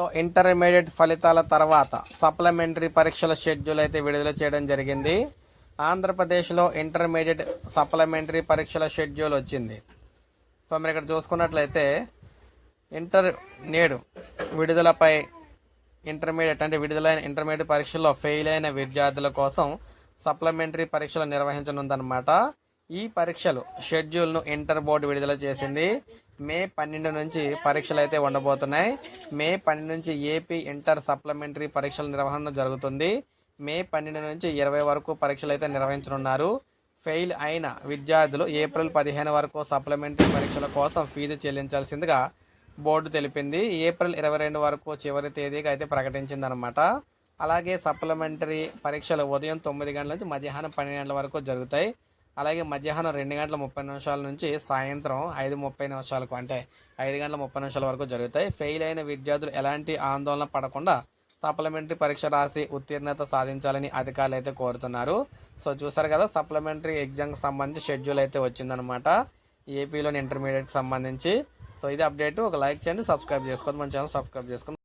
లో ఇంటర్మీడియట్ ఫలితాల తర్వాత సప్లిమెంటరీ పరీక్షల షెడ్యూల్ అయితే విడుదల చేయడం జరిగింది. ఆంధ్రప్రదేశ్లో ఇంటర్మీడియట్ సప్లిమెంటరీ పరీక్షల షెడ్యూల్ వచ్చింది. సో మీరు ఇక్కడ చూసుకున్నట్లయితే ఇంటర్ నేడు విడుదలపై ఇంటర్మీడియట్ అంటే విడుదలైన ఇంటర్మీడియట్ పరీక్షల్లో ఫెయిల్ అయిన విద్యార్థుల కోసం సప్లిమెంటరీ పరీక్షలు నిర్వహించనుందన్నమాట. ఈ పరీక్షలు షెడ్యూల్ను ఇంటర్ బోర్డు విడుదల చేసింది. మే పన్నెండు నుంచి పరీక్షలు అయితే ఉండబోతున్నాయి. మే పన్నెండు నుంచి ఏపీ ఇంటర్ సప్లిమెంటరీ పరీక్షల నిర్వహణ జరుగుతుంది. మే పన్నెండు నుంచి ఇరవై వరకు పరీక్షలు అయితే నిర్వహించనున్నారు. ఫెయిల్ అయిన విద్యార్థులు ఏప్రిల్ పదిహేను వరకు సప్లిమెంటరీ పరీక్షల కోసం ఫీజు చెల్లించాల్సిందిగా బోర్డు తెలిపింది. ఏప్రిల్ ఇరవై రెండు వరకు చివరి తేదీగా అయితే ప్రకటించిందనమాట అలాగే సప్లిమెంటరీ పరీక్షలు ఉదయం తొమ్మిది గంటల నుంచి మధ్యాహ్నం పన్నెండు గంటల వరకు జరుగుతాయి. అలాగే మధ్యాహ్నం రెండు గంటల ముప్పై నిమిషాల నుంచి సాయంత్రం ఐదు ముప్పై నిమిషాలకు అంటే ఐదు గంటల ముప్పై నిమిషాల వరకు జరుగుతాయి. ఫెయిల్ అయిన విద్యార్థులు ఎలాంటి ఆందోళన పడకుండా సప్లిమెంటరీ పరీక్ష రాసి ఉత్తీర్ణత సాధించాలని అధికారులు అయితే కోరుతున్నారు. సో చూసారు కదా సప్లిమెంటరీ ఎగ్జామ్కి సంబంధించి షెడ్యూల్ అయితే వచ్చిందనమాట ఏపీలోని ఇంటర్మీడియట్కి సంబంధించి. సో ఇది అప్డేట్. ఒక లైక్ చేయండి సబ్స్క్రైబ్ చేసుకోండి మన ఛానల్ సబ్స్క్రైబ్ చేసుకోండి.